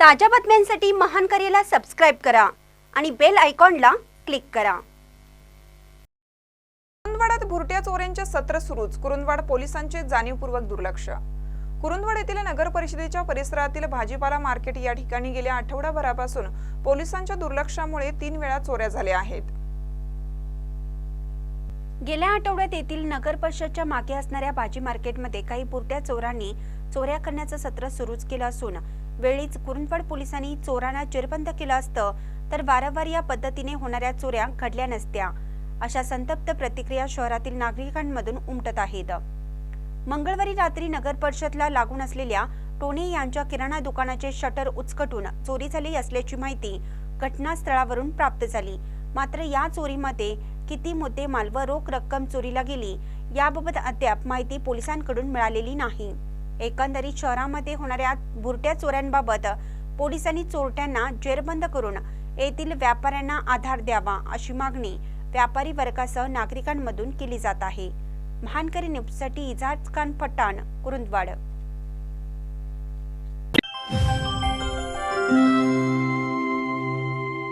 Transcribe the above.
ताज्या बातम्यांसाठी महान करेला सबस्क्राईब करा आणि बेल आयकॉनला क्लिक करा. कुरुंदवाडात भुरट्या चोऱ्यांचे सत्र सुरूच. कुरुंदवाड पोलिसांचे जाणीवपूर्वक दुर्लक्ष. कुरुंदवाड येथील नगर परिषदेच्या परिसरातील भाजीपाला मार्केट या ठिकाणी गेल्या आठवडाभरापासून पोलिसांच्या दुर्लक्षामुळे तीन वेळा चोऱ्या झाल्या आहेत. गेल्या आठवड्यात येथील नगर परिषदच्या मागे असणाऱ्या भाजी मार्केटमध्ये काही पुरत्या चोरांनी चोऱ्या करण्याचं सत्र सुरूच केलं असून वेळीच कुरुंदवड पोलिसांनी चोरांना चिरबंद केलं असतं तर वारंवार या पद्धतीने होणाऱ्या चोऱ्या घडल्या नसत्या. अशा संतप्त प्रतिक्रिया शहरातील नागरिकांमधून उमटत आहेत. मंगळवारी रात्री नगर परिषदला लागून असलेल्या टोने यांच्या किराणा दुकानाचे शटर उचकटून चोरी झाली असल्याची माहिती घटनास्थळावरून प्राप्त झाली. मात्र या चोरीमध्ये किती मुद्देमाल व रोख रक्कम चोरीला गेली याबाबत अद्याप माहिती पोलिसांकडून मिळालेली नाही. एकंदरीत शहरामध्ये होणाऱ्या बुरट्या चोऱ्यांबाबत पोलिसांनी चोरट्यांना जेरबंद करून येथील व्यापाऱ्यांना आधार द्यावा अशी मागणी व्यापारी वर्गासह नागरिकांमधून केली जात आहे. महानकरी न्यूजसाठी इजाज खान पठाण कुरुंदवाड.